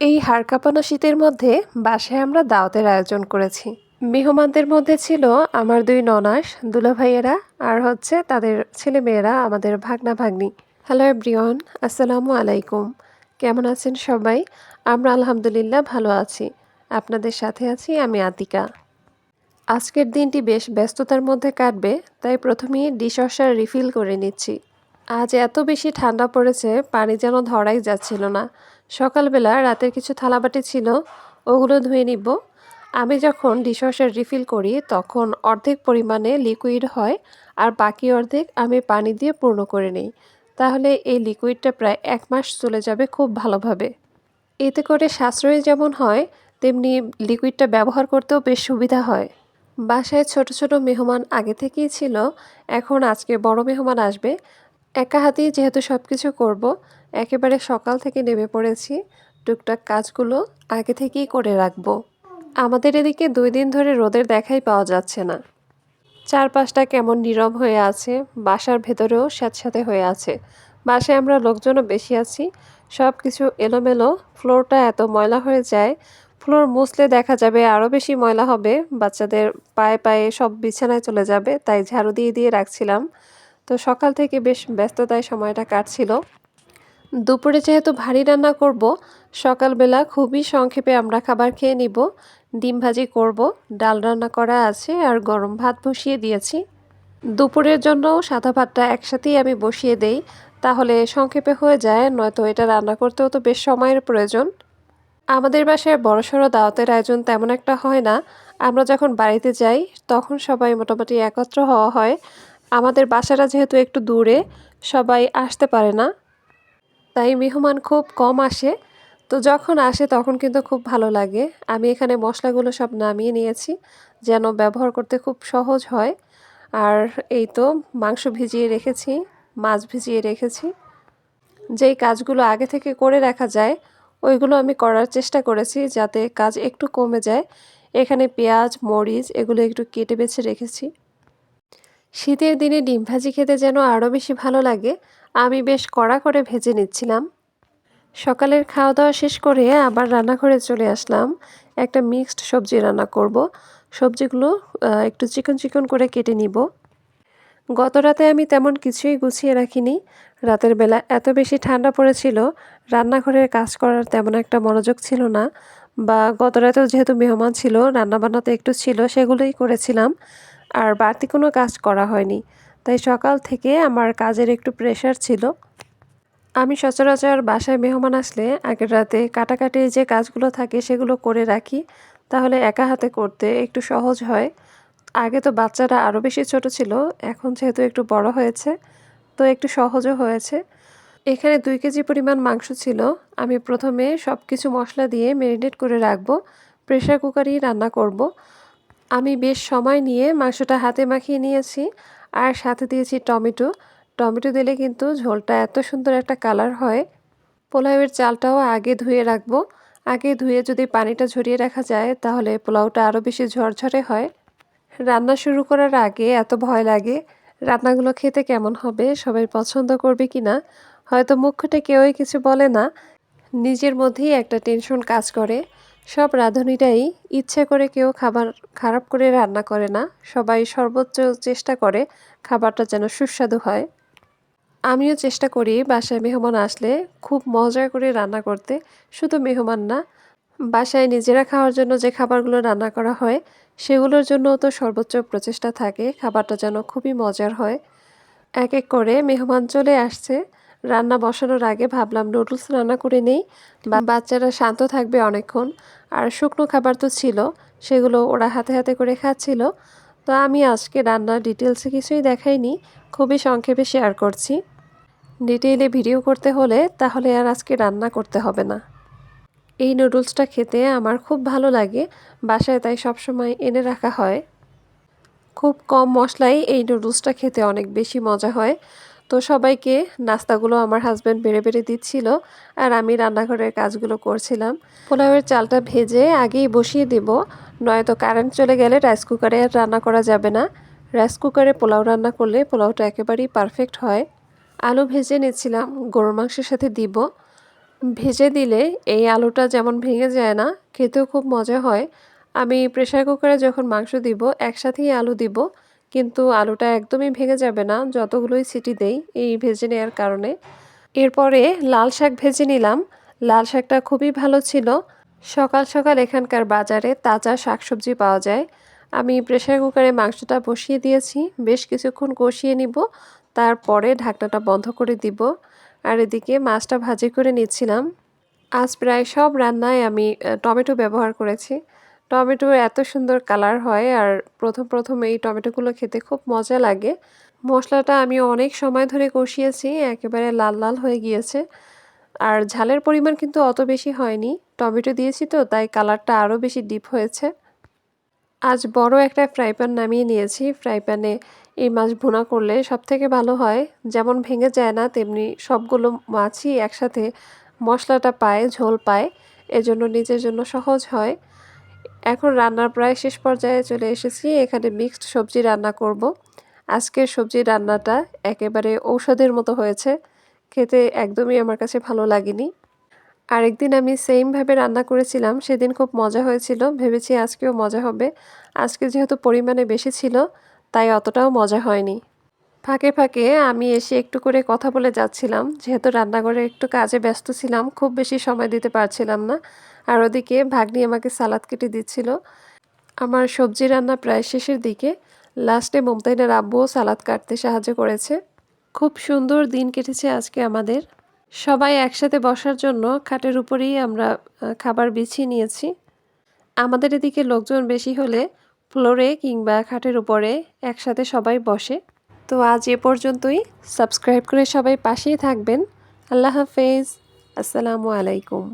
এই হাড় কাঁপানো শীতের মধ্যে বাসায় আমরা দাওয়াতের আয়োজন করেছি। মেহমানদের মধ্যে ছিল আমার দুই ননাস দুলাভাইয়েরা আর হচ্ছে তাদের ছেলেমেয়েরা, আমাদের ভাগনা ভাগ্নি। হ্যালো এভরিওয়ান, আসসালামু আলাইকুম। কেমন আছেন সবাই? আমরা আলহামদুলিল্লাহ ভালো আছি। আপনাদের সাথে আছি আমি আতিকা। আজকের দিনটি বেশ ব্যস্ততার মধ্যে কাটবে, তাই প্রথমেই ডিশওয়াশার রিফিল করে নিচ্ছি। আজ এত বেশি ঠান্ডা পড়েছে, পানি যেন ধরাই যাচ্ছিল না। সকালবেলা রাতের কিছু থালাবাটি ছিল, ওগুলো ধুয়ে নিব। আমি যখন ডিশওয়াশার রিফিল করি, তখন অর্ধেক পরিমাণে লিকুইড হয় আর বাকি অর্ধেক আমি পানি দিয়ে পূর্ণ করে নিই। তাহলে এই লিকুইডটা প্রায় এক মাস চলে যাবে খুব ভালোভাবে। এতে করে সাশ্রয় যেমন হয়, তেমনি লিকুইডটা ব্যবহার করতেও বেশ সুবিধা হয়। বাসায় ছোট ছোট মেহমান আগে থেকেই ছিল, এখন আজকে বড় মেহমান আসবে। একা হাতেই যেহেতু সব কিছু করব, একেবারে সকাল থেকে নেমে পড়েছি। টুকটাক কাজগুলো আগে থেকেই করে রাখব। আমাদের এদিকে দুই দিন ধরে রোদের দেখাই পাওয়া যাচ্ছে না। চারপাশটা কেমন নীরব হয়ে আছে, বাসার ভেতরেও স্যাঁতস্যাঁতে হয়ে আছে। বাসায় আমরা লোকজনও বেশি আছি। সব কিছু এলোমেলো, ফ্লোরটা এত ময়লা হয়ে যায়, ফ্লোর মুছলে দেখা যাবে আরও বেশি ময়লা হবে, বাচ্চাদের পায়ে পায়ে সব বিছানায় চলে যাবে, তাই ঝাড়ু দিয়ে দিয়ে রাখছিলাম। তো সকাল থেকে বেশ ব্যস্ততায় সময়টা কাটছিল। দুপুরে যেহেতু ভারী রান্না করব, সকালবেলা খুবই সংক্ষেপে আমরা খাবার খেয়ে নিব। ডিম ভাজি করব, ডাল রান্না করা আছে আর গরম ভাত বসিয়ে দিয়েছি। দুপুরের জন্য সাদা ভাতটা একসাথেই আমি বসিয়ে দেই, তাহলে সংক্ষেপে হয়ে যায়, নয়তো এটা রান্না করতেও তো বেশ সময়ের প্রয়োজন। আমাদের বাসায় বড়সড় দাওয়াতের আয়োজন তেমন একটা হয় না। আমরা যখন বাড়িতে যাই, তখন সবাই মোটামুটি একত্র হওয়া হয়। আমাদের বাসাটা যেহেতু একটু দূরে, সবাই আসতে পারে না। তাই মেহমান খুব কম আসে। তো যখন আসে তখন কিন্তু খুব ভালো লাগে। আমি এখানে মশলাগুলো সব নামিয়ে নিয়েছি, যেন ব্যবহার করতে খুব সহজ হয়। আর এই তো মাংস ভিজিয়ে রেখেছি, মাছ ভিজিয়ে রেখেছি। যেই কাজগুলো আগে থেকে করে রাখা যায়, ওইগুলো আমি করার চেষ্টা করেছি যাতে কাজ একটু কমে যায়। এখানে পেঁয়াজ, মরিচ, এগুলো একটু কেটে বেছে রেখেছি। শীতের দিনে ডিম ভাজি খেতে যেন আরও বেশি ভালো লাগে, আমি বেশ কড়া করে ভেজে নিচ্ছিলাম। সকালের খাওয়া দাওয়া শেষ করে আবার রান্নাঘরে চলে আসলাম। একটা মিক্সড সবজি রান্না করব। সবজিগুলো একটু চিকন চিকন করে কেটে নিব। গত রাতে আমি তেমন কিছুই গুছিয়ে রাখিনি। রাতের বেলা এত বেশি ঠান্ডা পড়েছিল, রান্নাঘরের কাজ করার তেমন একটা মনোযোগ ছিল না বা গত রাতেও যেহেতু মেহমান ছিল রান্নাবান্না তো একটু ছিল, সেগুলোই করেছিলাম। আর বাড়তি কোনো কাজ করা হয়নি। তাই সকাল থেকে আমার কাজের একটু প্রেশার ছিল। আমি সচরাচর বাসায় মেহমান আসলে আগের রাতে কাটাকাটি যে কাজগুলো থাকে সেগুলো করে রাখি। তাহলে একা হাতে করতে একটু সহজ হয়। আগে তো বাচ্চারা আরও বেশি ছোট ছিল, এখন যেহেতু একটু বড় হয়েছে, তো একটু সহজও হয়েছে। এখানে দুই কেজি পরিমাণ মাংস ছিল। আমি প্রথমে সব কিছু মশলা দিয়ে ম্যারিনেট করে রাখব। প্রেশার কুকারই রান্না করব। আমি বেশ সময় নিয়ে মাংসটা হাতে মাখিয়ে নিয়েছি আর সাথে দিয়েছি টমেটো। টমেটো দিলে কিন্তু ঝোলটা এত সুন্দর একটা কালার হয়। পোলাওয়ের চালটাও আগে ধুয়ে রাখব। আগে ধুয়ে যদি পানিটা ঝরিয়ে রাখা যায় তাহলে পোলাওটা আরও বেশি ঝরঝরে হয়। রান্না শুরু করার আগে এত ভয় লাগে, রান্নাগুলো খেতে কেমন হবে, সবাই পছন্দ করবে কি না হয়তো মুখ্যটা কেউই কিছু বলে না। নিজের মধ্যেই একটা টেনশন কাজ করে। সব রাঁধুনিরাই ইচ্ছে করে কেউ খাবার খারাপ করে রান্না করে না। সবাই সর্বোচ্চ চেষ্টা করে খাবারটা যেন সুস্বাদু হয়। আমিও চেষ্টা করি বাসায় মেহমান আসলে খুব মজা করে রান্না করতে। শুধু মেহমান না, বাসায় নিজেরা খাওয়ার জন্য যে খাবারগুলো রান্না করা হয়, সেগুলোর জন্য তো সর্বোচ্চ প্রচেষ্টা থাকে। খাবারটা যেন খুবই মজার হয়। এক এক করে মেহমান চলে আসছে। রান্না বসানোর আগে ভাবলাম নুডলস রান্না করে নেই। বা বাচ্চারা শান্ত থাকবে অনেকক্ষণ। আর শুকনো খাবার তো ছিল, সেগুলো ওরা হাতে হাতে করে খাচ্ছিল। তো আমি আজকে রান্নার ডিটেলসে কিছুই দেখাইনি, খুবই সংক্ষেপে শেয়ার করছি। ডিটেইলে ভিডিও করতে হলে তাহলে আর আজকে রান্না করতে হবে না। এই নুডলসটা খেতে আমার খুব ভালো লাগে, বাসায় তাই সবসময় এনে রাখা হয়। খুব কম মশলায় এই নুডলসটা খেতে অনেক বেশি মজা হয়। তো সবাইকে নাস্তাগুলো আমার হাজব্যান্ড বেড়ে বেড়ে দিচ্ছিল আর আমি রান্নাঘরের কাজগুলো করছিলাম। পোলাওয়ের চালটা ভেজে আগেই বসিয়ে দেব, নয়তো কারেন্ট চলে গেলে রাইস কুকারে আর রান্না করা যাবে না। রাইস কুকারে পোলাও রান্না করলে পোলাওটা একেবারেই পারফেক্ট হয়। আলু ভেজে নিচ্ছিলাম, গরুর মাংসের সাথে দিব। ভেজে দিলে এই আলুটা যেমন ভেঙে যায় না, খেতেও খুব মজা হয়। আমি প্রেশার কুকারে যখন মাংস দিব, একসাথেই আলু দিব। কিন্তু আলুটা একদমই ভেঙে যাবে না, যতগুলোই সিটি দেই এই ভেজে নেওয়ার কারণে। এরপরে লাল শাক ভেজে নিলাম। লাল শাকটা খুবই ভালো ছিল। সকাল সকাল এখানকার বাজারে তাজা শাকসবজি পাওয়া যায়। আমি প্রেশার কুকারে মাংসটা বসিয়ে দিয়েছি। বেশ কিছুক্ষণ কষিয়ে নিব। তারপরে ঢাকনাটা বন্ধ করে দিব। আর এদিকে মাছটা ভাজি করে নিচ্ছিলাম। আজ প্রায় সব রান্নায় আমি টমেটো ব্যবহার করেছি। টমেটোর এত সুন্দর কালার হয় আর প্রথম প্রথম এই টমেটোগুলো খেতে খুব মজা লাগে। মশলাটা আমি অনেক সময় ধরে কষিয়েছি, একেবারে লাল লাল হয়ে গিয়েছে। আর ঝালের পরিমাণ কিন্তু অত বেশি হয়নি। টমেটো দিয়েছি তো, তাই কালারটা আরও বেশি ডিপ হয়েছে। আজ বড় একটা ফ্রাই প্যান নামিয়ে নিয়েছি। ফ্রাই প্যানে এই মাছ ভুনা করলে সব থেকে ভালো হয়। যেমন ভেঙে যায় না, তেমনি সবগুলো মাছই একসাথে মশলাটা পায়, ঝোল পায়। এজন্য নিজের জন্য সহজ হয়। এখন রান্নার প্রায় শেষ পর্যায়ে চলে এসেছি। এখানে মিক্সড সবজি রান্না করব। আজকের সবজি রান্নাটা একেবারে ঔষধের মতো হয়েছে। খেতে একদমই আমার কাছে ভালো লাগেনি। আরেকদিন আমি সেমভাবে রান্না করেছিলাম। সেদিন খুব মজা হয়েছিল। ভেবেছি আজকেও মজা হবে। আজকে যেহেতু পরিমাণে বেশি ছিল, তাই অতটাও মজা হয়নি। ফাঁকে ফাঁকে আমি এসে একটু করে কথা বলে যাচ্ছিলাম। যেহেতু রান্নাঘরে একটু কাজে ব্যস্ত ছিলাম, খুব বেশি সময় দিতে পারছিলাম না। আর ওদিকে ভাগ্নি আমাকে সালাদ কেটে দিচ্ছিল। আমার সবজি রান্না প্রায় শেষের দিকে। লাস্টে মমতাইনের আব্বুও সালাদ কাটতে সাহায্য করেছে। খুব সুন্দর দিন কেটেছে আজকে আমাদের। সবাই একসাথে বসার জন্য খাটের উপরেই আমরা খাবার বিছিয়ে নিয়েছি। আমাদের এদিকে লোকজন বেশি হলে ফ্লোরে কিংবা খাটের উপরে একসাথে সবাই বসে। তো আজ এ পর্যন্তই। সাবস্ক্রাইব করে সবাই পাশেই থাকবেন। আল্লাহ হাফেজ। আসসালামু আলাইকুম।